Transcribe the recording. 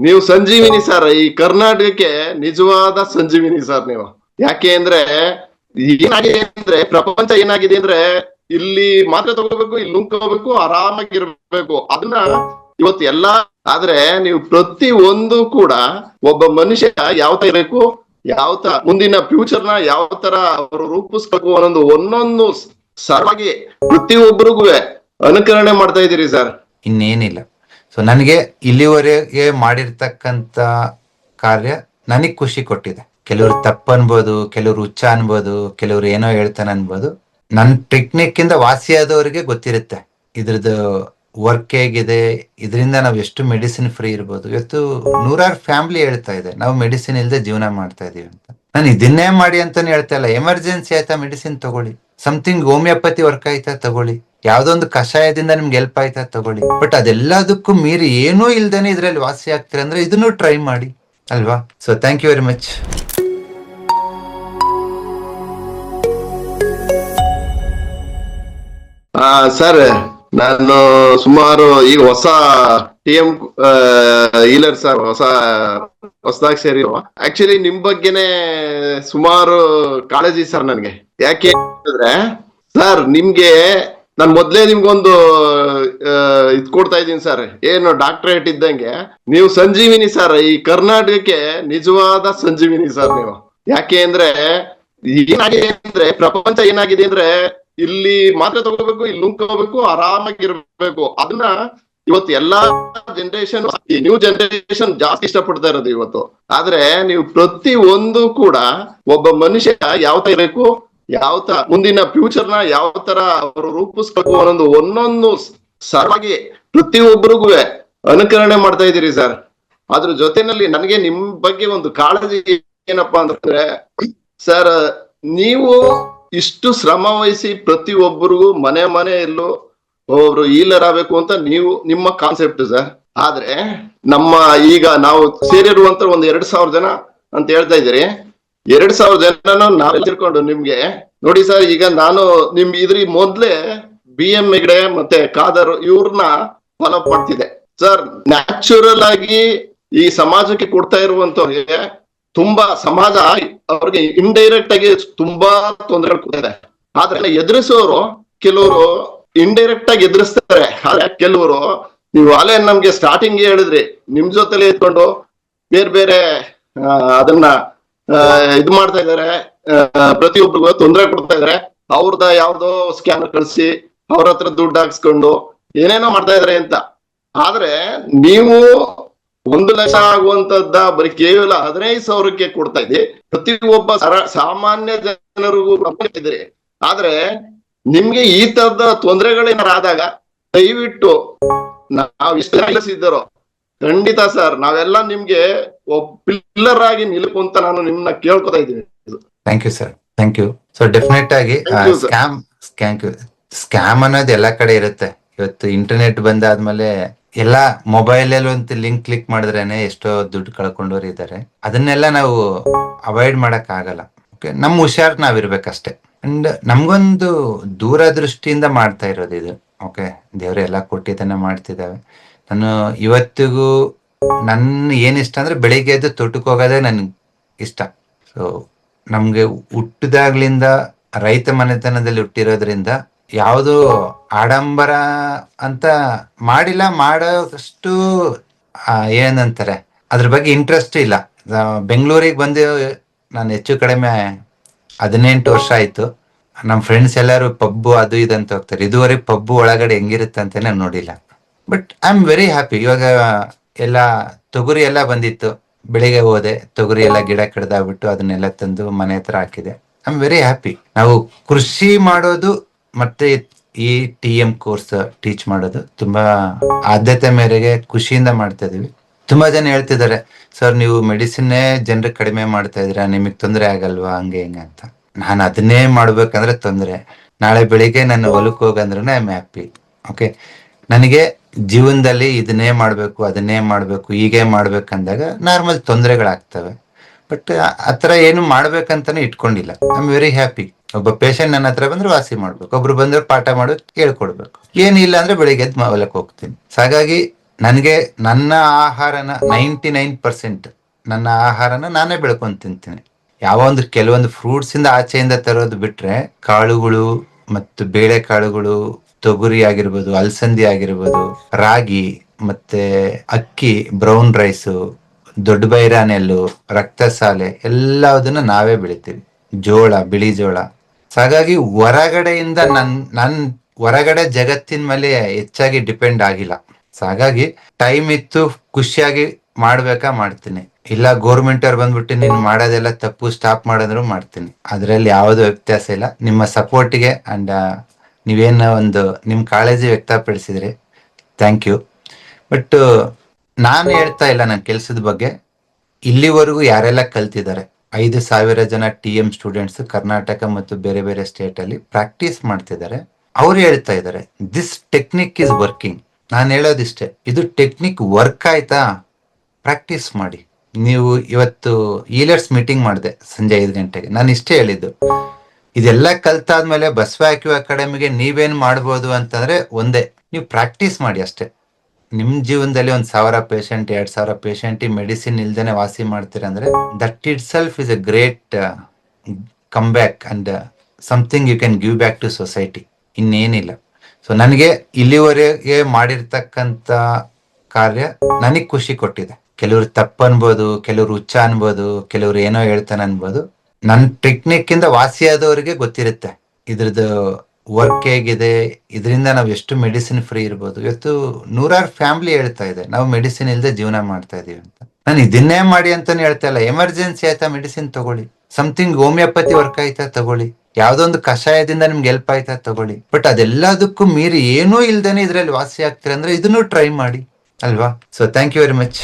ನೀವು ಸಂಜೀವಿನಿ ಸರ್, ಈ ಕರ್ನಾಟಕಕ್ಕೆ ನಿಜವಾದ ಸಂಜೀವಿನಿ ಸರ್ ನೀವು. ಯಾಕೆ ಅಂದ್ರೆ, ಏನಾಗಿದೆ ಅಂದ್ರೆ, ಪ್ರಪಂಚ ಏನಾಗಿದೆ ಅಂದ್ರೆ, ಇಲ್ಲಿ ಮಾತ್ರ ತಗೋಬೇಕು, ಇಲ್ಲಿ ನುಂಕೋಬೇಕು ಆರಾಮಾಗಿರ್ಬೇಕು. ಅದನ್ನ ಇವತ್ತು ಎಲ್ಲಾ, ಆದ್ರೆ ನೀವು ಪ್ರತಿ ಒಂದು ಕೂಡ ಒಬ್ಬ ಮನುಷ್ಯ ಯಾವ ತರ ಇರಬೇಕು, ಯಾವ ತರ, ಮುಂದಿನ ಫ್ಯೂಚರ್ನ ಯಾವ ತರ ಅವರು ರೂಪಿಸ್ಬೇಕು ಅನ್ನೋದು ಒಂದೊಂದು ಸರವಾಗಿ ಪ್ರತಿಯೊಬ್ಬರಿಗೂ ಅನುಕರಣೆ ಮಾಡ್ತಾ ಇದ್ದೀರಿ ಸರ್. ಇನ್ನೇನಿಲ್ಲ. ಸೊ ನನಗೆ ಇಲ್ಲಿವರೆಗೆ ಮಾಡಿರ್ತಕ್ಕಂತ ಕಾರ್ಯ ನನಗ್ ಖುಷಿ ಕೊಟ್ಟಿದೆ. ಕೆಲವರು ತಪ್ಪು ಅನ್ಬೋದು ಕೆಲವರು ಹುಚ್ಚ ಅನ್ಬೋದು, ಕೆಲವರು ಏನೋ ಹೇಳ್ತಾನೆ ಅನ್ಬೋದು. ನನ್ನ ಟೆಕ್ನಿಕ್ ಇಂದ ವಾಸಿಯಾದವರಿಗೆ ಗೊತ್ತಿರುತ್ತೆ. ಇದ್ರದ್ದು ವರ್ಕ್ ಹೇಗಿದೆ, ಇದರಿಂದ ನಾವು ಎಷ್ಟು ಮೆಡಿಸಿನ್ ಫ್ರೀ ಇರ್ಬೋದು. ಇವತ್ತು ನೂರಾರು ಫ್ಯಾಮಿಲಿ ಹೇಳ್ತಾ ಇದೆ, ನಾವು ಮೆಡಿಸಿನ್ ಇಲ್ಲದೆ ಜೀವನ ಮಾಡ್ತಾ ಇದೀವಿ ಅಂತ. ನಾನು ಇದನ್ನೇ ಮಾಡಿ ಅಂತಾನೆ ಹೇಳ್ತಾ ಇಲ್ಲ ಎಮರ್ಜೆನ್ಸಿ ಆಯ್ತಾ ಮೆಡಿಸಿನ್ ತಗೊಳ್ಳಿ. ಸಮಥಿಂಗ್ ಹೋಮಿಯೋಪತಿ ವರ್ಕ್ ಆಯ್ತಾ ತಗೊಳ್ಳಿ. ಯಾವ್ದೋ ಒಂದು ಕಷಾಯದಿಂದ ನಿಮ್ಗೆ ಹೆಲ್ಪ್ ಆಯ್ತಾ ತಗೊಳ್ಳಿ. ಬಟ್ ಅದೆಲ್ಲದಕ್ಕೂ ಮೀರಿ ಏನೂ ಇಲ್ದೇನೆ ಇದ್ರಲ್ಲಿ ವಾಸಿ ಆಗ್ತೀರ ಅಂದ್ರೆ ಇದನ್ನು ಟ್ರೈ ಮಾಡಿ, ಅಲ್ವಾ? So thank you very much sir ನಾನು ಸುಮಾರು ಈಗ ಹೊಸ ಟಿ ಎಂ ಈಲರ್ ಸರ್ ಹೊಸ, ಹೊಸದಾಗಿ ಸೇರಿರುವ. ಆಕ್ಚುಲಿ ನಿಮ್ ಬಗ್ಗೆನೆ ಸುಮಾರು ಕಾಳಜಿ ಸರ್ ನನ್ಗೆ. ಯಾಕೆ ಅಂತಂದ್ರೆ ಸರ್ ನಿಮ್ಗೆ ನಾನ್ ಮೊದ್ಲೇ ನಿಮ್ಗೊಂದು ಇದ್ ಕೊಡ್ತಾ ಇದ್ದೀನಿ ಸರ್ ಏನು ಡಾಕ್ಟರೇಟ್ ಇದ್ದಂಗೆ, ನೀವು ಸಂಜೀವಿನಿ ಸರ್ ಈ ಕರ್ನಾಟಕಕ್ಕೆ ನಿಜವಾದ ಸಂಜೀವಿನಿ ಸರ್ ನೀವು. ಯಾಕೆ ಅಂದ್ರೆ, ಏನಾಗಿದೆ ಅಂದ್ರೆ, ಪ್ರಪಂಚ ಏನಾಗಿದೆ ಅಂದ್ರೆ, ಇಲ್ಲಿ ಮಾತ್ರ ತಗೋಬೇಕು, ಇಲ್ಲಿ ನುಂಕೋಬೇಕು ಆರಾಮಾಗಿರ್ಬೇಕು. ಅದನ್ನ ಇವತ್ತು ಎಲ್ಲಾ ಜನರೇಷನ್ ನ್ಯೂ ಜನರೇಷನ್ ಜಾಸ್ತಿ ಇಷ್ಟಪಡ್ತಾ ಇರೋದು ಇವತ್ತು. ಆದ್ರೆ, ನೀವು ಪ್ರತಿ ಒಂದು ಕೂಡ ಒಬ್ಬ ಮನುಷ್ಯ ಯಾವ ತರ ಇರಬೇಕು ಯಾವ ತರ ಮುಂದಿನ ಫ್ಯೂಚರ್ನ ಯಾವ ತರ ಅವರು ರೂಪಿಸ್ಬೇಕು ಅನ್ನೋದು ಒಂದೊಂದು ಸರವಾಗಿ ಪ್ರತಿಯೊಬ್ಬರಿಗೂ ಅನುಕರಣೆ ಮಾಡ್ತಾ ಇದ್ದೀರಿ ಸರ್ ಅದ್ರ ಜೊತೆನಲ್ಲಿ ನನಗೆ ನಿಮ್ ಬಗ್ಗೆ ಒಂದು ಕಾಳಜಿ ಏನಪ್ಪಾ ಅಂತಂದ್ರೆ ಸರ್ ನೀವು ಇಷ್ಟು ಶ್ರಮ ವಹಿಸಿ ಪ್ರತಿಯೊಬ್ಬರಿಗೂ ಮನೆ ಮನೆ ಒಬ್ರು ಈಲರ್ ಆಗ್ಬೇಕು ಅಂತ ನೀವು ನಿಮ್ಮ ಕಾನ್ಸೆಪ್ಟ್ ಸರ್ ಆದ್ರೆ ನಮ್ಮ ಈಗ ನಾವು ಸೇರಿರುವಂತ ಒಂದ್ ಎರಡ್ ಸಾವಿರ ಜನ ಅಂತ ಹೇಳ್ತಾ ಇದ್ದೀರಿ. ಎರಡ್ ಸಾವಿರ ಜನನು ನಾವು ತಿಳ್ಕೊಂಡು ನಿಮ್ಗೆ. ನೋಡಿ ಸರ್, ಈಗ ನಾನು ನಿಮ್ ಇದ್ರಿ ಮೊದ್ಲೇ ಬಿ ಎಂ ಹೆಗ್ಡೆ ಮತ್ತೆ ಕಾದರ್ ಇವ್ರನ್ನ ಫಾಲೋ ಮಾಡ್ತಿದೆ ಸರ್ ನ್ಯಾಚುರಲ್ ಆಗಿ ಈ ಸಮಾಜಕ್ಕೆ ಕೊಡ್ತಾ ಇರುವಂತವ್ರಿಗೆ ತುಂಬಾ ಸಮಾಜ ಅವ್ರಿಗೆ ಇಂಡೈರೆಕ್ಟ್ ಆಗಿ ತುಂಬಾ ತೊಂದರೆಗಳು ಕೊಡ್ತಿದೆ ಆದ್ರೆ ಎದುರಿಸೋರು ಕೆಲವರು ಇಂಡೈರೆಕ್ಟ್ ಆಗಿ ಎದುರಿಸ್ತಾರೆ. ಆದ್ರೆ ಕೆಲವರು ನೀವು ಅಲೆ ನಮ್ಗೆ ಸ್ಟಾರ್ಟಿಂಗ್ ಹೇಳಿದ್ರಿ. ನಿಮ್ ಜೊತೆಲೆ ಇದ್ಕೊಂಡು ಬೇರೆ ಬೇರೆ ಅದನ್ನ ಇದ್ ಮಾಡ್ತಾ ಇದಾರೆ ಪ್ರತಿಯೊಬ್ಬರಿಗೂ ತೊಂದರೆ ಕೊಡ್ತಾ ಇದಾರೆ ಅವ್ರದ ಯಾವ್ದೋ ಸ್ಕ್ಯಾನ್ ಕಳಿಸಿ ಅವ್ರ ಹತ್ರ ದುಡ್ಡು ಹಾಕ್ಸ್ಕೊಂಡು ಏನೇನೋ ಮಾಡ್ತಾ ಇದಾರೆ ಅಂತ. ಆದ್ರೆ ನೀವು ಒಂದು ಲಕ್ಷ ಆಗುವಂತದ್ದ ಬರೀ ಕೇವಲ ಹದಿನೈದು ಸಾವಿರಕ್ಕೆ ಕೊಡ್ತಾ ಇದ್ದೀವಿ ಪ್ರತಿಯೊಬ್ಬ ಸರ, ಸಾಮಾನ್ಯ ಜನರಿಗೂ ಇದ್ರಿ ಆದ್ರೆ ನಿಮ್ಗೆ ಈ ತರದ ತೊಂದರೆಗಳೇನಾರ ಆದಾಗ ದಯವಿಟ್ಟು ನಾವು ಎಷ್ಟು ಇದ್ದಾರೋ ಖಂಡಿತ ಸರ್ ನಾವೆಲ್ಲ ನಿಮ್ಗೆ ಒಬ್ಬ ಪಿಲ್ಲರ್ ಆಗಿ ನಿಲ್ಕು ಅಂತ ನಾನು ನಿಮ್ನ ಕೇಳ್ಕೊತಾ ಇದ್ದೀನಿ. Thank you sir thank you so definite ಆಗಿ. ಸ್ಕ್ಯಾಮ್ ಸ್ಕ್ಯಾಮ್ ಅನ್ನೋದು ಎಲ್ಲಾ ಕಡೆ ಇರುತ್ತೆ. ಇವತ್ತು ಇಂಟರ್ನೆಟ್ ಬಂದಾದ್ಮೇಲೆ ಎಲ್ಲಾ ಮೊಬೈಲ್ ಅಲ್ಲಿ ಒಂದು ಲಿಂಕ್ ಕ್ಲಿಕ್ ಮಾಡಿದ್ರೇನೆ ಎಷ್ಟೋ ದುಡ್ಡು ಕಳ್ಕೊಂಡವ್ರು ಇದ್ದಾರೆ ಅದನ್ನೆಲ್ಲ ನಾವು ಅವಾಯ್ಡ್ ಮಾಡಕ್ ಆಗಲ್ಲ. ಓಕೆ ನಮ್ ಹುಷಾರ್ ನಾವಿರ್ಬೇಕಷ್ಟೇ. ಅಂಡ್ ನಮ್ಗೊಂದು ದೂರದೃಷ್ಟಿಯಿಂದ ಮಾಡ್ತಾ ಇರೋದು ಇದು. ಓಕೆ ದೇವ್ರೆಲ್ಲ ಎಲ್ಲ ಕೊಟ್ಟಿದ್ದನ್ನ ಮಾಡ್ತಿದ್ದಾವೆ. ನಾನು ಇವತ್ತಿಗೂ ನನ್ನ ಏನಿಷ್ಟ ಅಂದ್ರೆ ಬೆಳಿಗ್ಗೆ ಎದ್ದು ತೋಟಕ್ಕೆ ಹೋಗೋದೇ ನನ್ಗೆ ಇಷ್ಟ. ಸೊ ನಮ್ಗೆ ಹುಟ್ಟಿದಾಗ್ಲಿಂದ ರೈತ ಮನೆತನದಲ್ಲಿ ಹುಟ್ಟಿರೋದ್ರಿಂದ ಯಾವುದು ಆಡಂಬರ ಅಂತ ಮಾಡಿಲ್ಲ, ಮಾಡೋಷ್ಟು ಏನಂತಾರೆ, ಅದ್ರ ಬಗ್ಗೆ ಇಂಟ್ರೆಸ್ಟ್ ಇಲ್ಲ. ಬೆಂಗಳೂರಿಗೆ ಬಂದು ನಾನು ಹೆಚ್ಚು ಕಡಿಮೆ ಹದಿನೆಂಟು ವರ್ಷ ಆಯ್ತು. ನಮ್ಮ ಫ್ರೆಂಡ್ಸ್ ಎಲ್ಲರೂ ಪಬ್ಬು ಅದು ಇದಂತ ಹೋಗ್ತಾರೆ. ಇದುವರೆಗೆ ಪಬ್ಬು ಒಳಗಡೆ ಹೆಂಗಿರುತ್ತೆ ಅಂತಾನೆ ನೋಡಿಲ್ಲ. But I am very happy ಇವಾಗ ಎಲ್ಲ ತೊಗರಿ ಎಲ್ಲ ಬಂದಿತ್ತು. ಬೆಳಿಗ್ಗೆ ಹೋದೆ. ತೊಗರಿ ಎಲ್ಲ ಗಿಡ ಕಡ್ದಾಗ್ಬಿಟ್ಟು ಅದನ್ನೆಲ್ಲ ತಂದು ಮನೆ ಹತ್ರ ಹಾಕಿದೆ. ಐ ಆಮ್ ವೆರಿ ಹ್ಯಾಪಿ ನಾವು ಕೃಷಿ ಮಾಡೋದು ಮತ್ತೆ ಈ ಟಿ ಎಂ ಕೋರ್ಸ್ ಟೀಚ್ ಮಾಡೋದು ತುಂಬಾ ಆದ್ಯತೆ ಮೇರೆಗೆ ಖುಷಿಯಿಂದ ಮಾಡ್ತಾ ಇದೀವಿ. ತುಂಬಾ ಜನ ಹೇಳ್ತಿದ್ದಾರೆ, ಸರ್, ನೀವು ಮೆಡಿಸಿನ್ನೇ ಜನರಿಗೆ ಕಡಿಮೆ ಮಾಡ್ತಾ ಇದ್ದೀರಾ? ನಿಮಗೆ ತೊಂದರೆ ಆಗಲ್ವಾ? ಹಂಗೆ, ಹಿಂಗೆ ಅಂತ. ನಾನು ಅದನ್ನೇ ಮಾಡ್ಬೇಕಂದ್ರೆ ತೊಂದರೆ. ನಾಳೆ ಬೆಳಿಗ್ಗೆ ನಾನು ಹೊಲಕ್ಕೆ ಹೋಗಂದ್ರೆ ಐ ಆಮ್ ಹ್ಯಾಪಿ ಓಕೆ ನನಗೆ ಜೀವನದಲ್ಲಿ ಇದನ್ನೇ ಮಾಡಬೇಕು, ಅದನ್ನೇ ಮಾಡಬೇಕು, ಹೀಗೆ ಮಾಡ್ಬೇಕಂದಾಗ ನಾರ್ಮಲ್ ತೊಂದರೆಗಳಾಗ್ತವೆ. ಬಟ್ ಆತರ ಏನು ಮಾಡ್ಬೇಕಂತಾನೆ ಇಟ್ಕೊಂಡಿಲ್ಲ. ಐ ಆಮ್ ವೆರಿ ಹ್ಯಾಪಿ ಒಬ್ಬ ಪೇಷಂಟ್ ನನ್ನ ಹತ್ರ ಬಂದ್ರೆ ವಾಸಿ ಮಾಡ್ಬೇಕು. ಒಬ್ರು ಬಂದ್ರೆ ಪಾಠ ಮಾಡೋದು ಕೇಳ್ಕೊಡ್ಬೇಕು ಏನಿಲ್ಲ ಅಂದ್ರೆ ಬೆಳಿಗ್ಗೆ ಎದ್ದು ಹೊಲಕ್ಕೆ ಹೋಗ್ತೀನಿ. ಹಾಗಾಗಿ ನನಗೆ ನನ್ನ ಆಹಾರನ ನೈಂಟಿ ನೈನ್ ಪರ್ಸೆಂಟ್ ನನ್ನ ಆಹಾರನ ನಾನೇ ಬೆಳ್ಕೊಂಡು ತಿಂತೀನಿ. ಯಾವ ಒಂದು ಕೆಲವೊಂದು ಫ್ರೂಟ್ಸ್ ಇಂದ ಆಚೆಯಿಂದ ತರೋದು ಬಿಟ್ರೆ ಕಾಳುಗಳು ಮತ್ತು ಬೇಳೆಕಾಳುಗಳು ತೊಗರಿ ಆಗಿರ್ಬೋದು ಅಲಸಂದಿ ಆಗಿರ್ಬೋದು ರಾಗಿ ಮತ್ತೆ ಅಕ್ಕಿ ಬ್ರೌನ್ ರೈಸು ದೊಡ್ಡ ಬೈರಾನೆಲ್ಲು, ರಕ್ತಸಾಲೆ ಎಲ್ಲದನ್ನ ನಾವೇ ಬೆಳಿತೀವಿ. ಜೋಳ, ಬಿಳಿ ಜೋಳ. ಹಾಗಾಗಿ ಹೊರಗಡೆಯಿಂದ ನನ್ ನನ್ ಹೊರಗಡೆ ಜಗತ್ತಿನ ಮೇಲೆ ಹೆಚ್ಚಾಗಿ ಡಿಪೆಂಡ್ ಆಗಿಲ್ಲ. ಹಾಗಾಗಿ ಟೈಮ್ ಇತ್ತು, ಖುಷಿಯಾಗಿ ಮಾಡ್ಬೇಕಾ ಮಾಡ್ತೀನಿ. ಇಲ್ಲ ಗೋರ್ಮೆಂಟ್ ಅವ್ರು ಬಂದ್ಬಿಟ್ಟು ನೀನು ಮಾಡೋದೆಲ್ಲ ತಪ್ಪು ಸ್ಟಾಪ್ ಮಾಡಿದ್ರು ಮಾಡ್ತೀನಿ. ಅದರಲ್ಲಿ ಯಾವುದೇ ವ್ಯತ್ಯಾಸ ಇಲ್ಲ. ನಿಮ್ಮ ಸಪೋರ್ಟಿಗೆ ಅಂಡ್ ನೀವೇನು ಒಂದು ನಿಮ್ ಕಾಳಜಿ ವ್ಯಕ್ತಪಡಿಸಿದ್ರಿ ಥ್ಯಾಂಕ್ ಯು ಬಟ್ ನಾನು ಹೇಳ್ತಾ ಇಲ್ಲ ನನ್ನ ಕೆಲಸದ ಬಗ್ಗೆ. ಇಲ್ಲಿವರೆಗೂ ಯಾರೆಲ್ಲ ಕಲ್ತಿದ್ದಾರೆ? ಐದು ಸಾವಿರ ಜನ ಟಿ ಎಂ ಸ್ಟೂಡೆಂಟ್ಸ್ ಕರ್ನಾಟಕ ಮತ್ತು ಬೇರೆ ಬೇರೆ ಸ್ಟೇಟ್ ಅಲ್ಲಿ ಪ್ರಾಕ್ಟೀಸ್ ಮಾಡ್ತಿದ್ದಾರೆ. ಅವ್ರು ಹೇಳ್ತಾ ಇದ್ದಾರೆ ದಿಸ್ ಟೆಕ್ನಿಕ್ ಇಸ್ ವರ್ಕಿಂಗ್ ನಾನು ಹೇಳೋದಿಷ್ಟೇ, ಇದು ಟೆಕ್ನಿಕ್ ವರ್ಕ್ ಆಯ್ತಾ? ಪ್ರಾಕ್ಟೀಸ್ ಮಾಡಿ. ನೀವು ಇವತ್ತು ಈಲರ್ಸ್ ಮೀಟಿಂಗ್ ಮಾಡಿದೆ ಸಂಜೆ ಐದು ಗಂಟೆಗೆ. ನಾನು ಇಷ್ಟೇ ಹೇಳಿದ್ದು. ಇದೆಲ್ಲ ಕಲ್ತಾದ್ಮೇಲೆ ಬಸವಾಕ್ಯೂ ಅಕಾಡೆಮಿಗೆ ನೀವೇನ್ ಮಾಡ್ಬೋದು ಅಂತಂದ್ರೆ ಒಂದೇ, ನೀವು ಪ್ರಾಕ್ಟೀಸ್ ಮಾಡಿ ಅಷ್ಟೇ. ನಿಮ್ ಜೀವನದಲ್ಲಿ ಒಂದ್ ಸಾವಿರ ಪೇಷಂಟ್ ಎರಡ್ ಸಾವಿರ ಪೇಷಂಟ್ ಮೆಡಿಸಿನ್ ಇಲ್ದೇನೆ ವಾಸಿ ಮಾಡ್ತೀರ ಅಂದ್ರೆ that itself is a great comeback and something you can give back to society ಇನ್ನೇನಿಲ್ಲ. ಸೊ ನನಗೆ ಇಲ್ಲಿವರೆಗೆ ಮಾಡಿರ್ತಕ್ಕಂಥ ಕಾರ್ಯ ನನಗೆ ಖುಷಿ ಕೊಟ್ಟಿದೆ. ಕೆಲವ್ರು ತಪ್ಪು ಅನ್ಬೋದು ಕೆಲವ್ರು ಹುಚ್ಚ ಅನ್ಬೋದು, ಕೆಲವ್ರು ಏನೋ ಹೇಳ್ತಾನೆ ಅನ್ಬೋದು. ನನ್ನ ಟೆಕ್ನಿಕ್ ಇಂದ ವಾಸಿಯಾದವರಿಗೆ ಗೊತ್ತಿರುತ್ತೆ. ಇದ್ರದ್ದು ವರ್ಕ್ ಹೇಗಿದೆ, ಇದರಿಂದ ನಾವು ಎಷ್ಟು ಮೆಡಿಸಿನ್ ಫ್ರೀ ಇರ್ಬೋದು. ಇವತ್ತು ನೂರಾರು ಫ್ಯಾಮಿಲಿ ಹೇಳ್ತಾ ಇದೆ, ನಾವು ಮೆಡಿಸಿನ್ ಇಲ್ಲದೆ ಜೀವನ ಮಾಡ್ತಾ ಇದೀವಿ ಅಂತ. ನಾನು ಇದನ್ನೇ ಮಾಡಿ ಅಂತಾನೆ ಹೇಳ್ತಾ ಇಲ್ಲ ಎಮರ್ಜೆನ್ಸಿ ಆಯ್ತಾ ಮೆಡಿಸಿನ್ ತಗೊಳ್ಳಿ. ಸಮಥಿಂಗ್ ಹೋಮಿಯೋಪತಿ ವರ್ಕ್ ಆಯ್ತಾ ತಗೊಳ್ಳಿ. ಯಾವ್ದೊಂದು ಕಷಾಯದಿಂದ ನಿಮ್ಗೆ ಹೆಲ್ಪ್ ಆಯ್ತಾ ತಗೊಳ್ಳಿ. ಬಟ್ ಅದೆಲ್ಲದಕ್ಕೂ ಮೀರಿ ಏನೂ ಇಲ್ದೇನೆ ಇದ್ರಲ್ಲಿ ವಾಸಿ ಆಗ್ತೀರ ಅಂದ್ರೆ ಇದನ್ನು ಟ್ರೈ ಮಾಡಿ, ಅಲ್ವಾ? So thank you very much